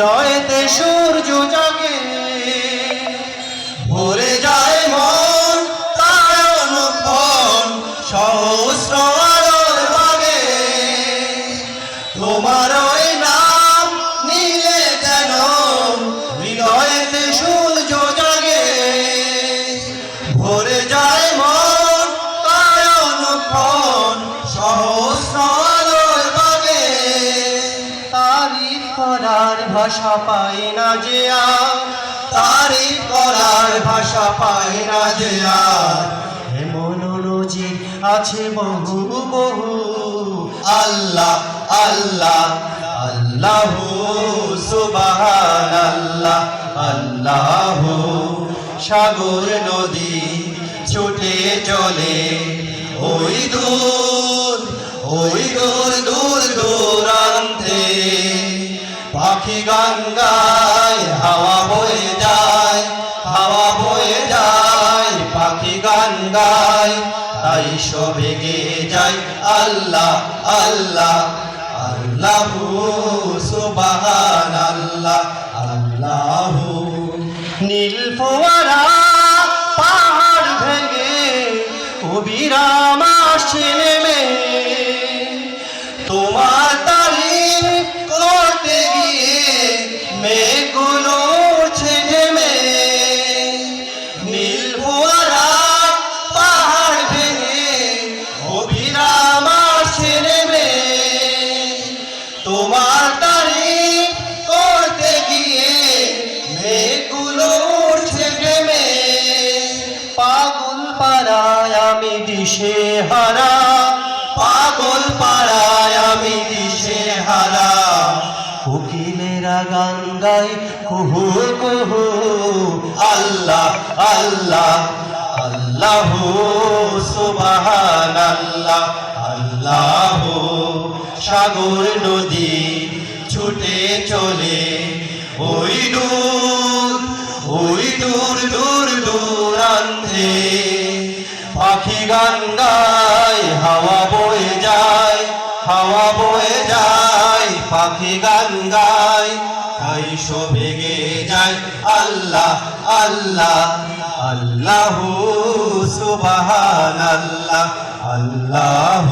হৃদয়েতে সূর্য জাগে ভরে যায় মন তার অনুপন সহস্র আলোর তোমার ভাষা পাই না যে আর তারিফ করার ভাষা পাই না যে আর এমন নজির আছে বহু বহু। আল্লাহ আল্লাহ আল্লাহ সুবাহান আল্লাহ আল্লাহ সাগর নদী ছুটে চলে। ওই দূর ওই দূর দূর দূরান্তে পাখি গঙ্গায় হাওয়া বয়ে যায়, হাওয়া বয়ে যায় পাখি গঙ্গায়। তাই সবে গে যায় আল্লাহ আল্লাহ আল্লাহ সুবাহ আল্লাহ আল্লাহ নীল ফোয়ারা আমি দিশে হারা, পাগল পাড়ায় আমি দিশে হারা। কোকিলেরা গান গাই কুহু কুহু, আল্লাহ আল্লাহ আল্লাহ সুবহান আল্লাহ আল্লাহ সাগর নদী ছুটে চলে। ওই দূর ওই দূর দূর দূরান্তে পাখি গান গায় হাওয়া বয়ে যায়, হাওয়া বয়ে যায় পাখি গান গায় তাই সবেগে যায় আল্লাহ আল্লাহ আল্লাহ সুবাহ আল্লাহ আল্লাহ